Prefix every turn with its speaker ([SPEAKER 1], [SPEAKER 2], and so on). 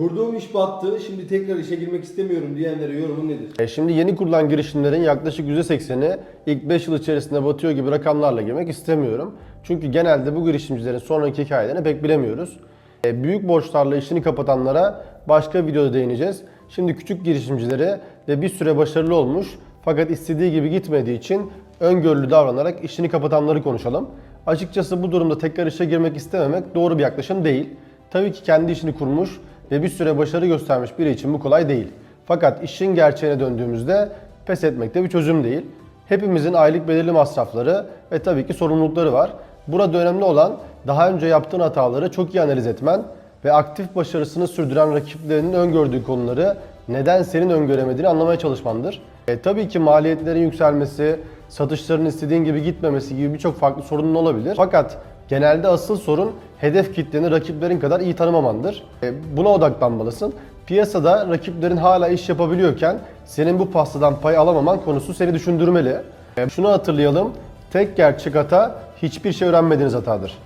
[SPEAKER 1] Kurduğum iş battı, şimdi tekrar işe girmek istemiyorum diyenlere yorumun nedir?
[SPEAKER 2] E, Şimdi yeni kurulan girişimlerin yaklaşık %80'i ilk 5 yıl içerisinde batıyor gibi rakamlarla girmek istemiyorum. Çünkü genelde bu girişimcilerin sonraki hikayelerini pek bilemiyoruz. E, Büyük borçlarla işini kapatanlara başka videoda değineceğiz. Şimdi küçük girişimcileri ve bir süre başarılı olmuş fakat istediği gibi gitmediği için öngörülü davranarak işini kapatanları konuşalım. Açıkçası bu durumda tekrar işe girmek istememek doğru bir yaklaşım değil. Tabii ki kendi işini kurmuş ve bir süre başarı göstermiş biri için bu kolay değil. Fakat işin gerçeğine döndüğümüzde pes etmek de bir çözüm değil. Hepimizin aylık belirli masrafları ve tabii ki sorumlulukları var. Burada önemli olan daha önce yaptığın hataları çok iyi analiz etmen ve aktif başarısını sürdüren rakiplerinin öngördüğü konuları neden senin öngöremediğini anlamaya çalışmandır. E, tabii ki maliyetlerin yükselmesi, satışların istediğin gibi gitmemesi gibi birçok farklı sorunun olabilir. Fakat genelde asıl sorun hedef kitleni rakiplerin kadar iyi tanımamandır. E, buna odaklanmalısın. Piyasada rakiplerin hala iş yapabiliyorken senin bu pastadan pay alamaman konusu seni düşündürmeli. E, şunu hatırlayalım. Tek gerçek hata hiçbir şey öğrenmediğiniz hatadır.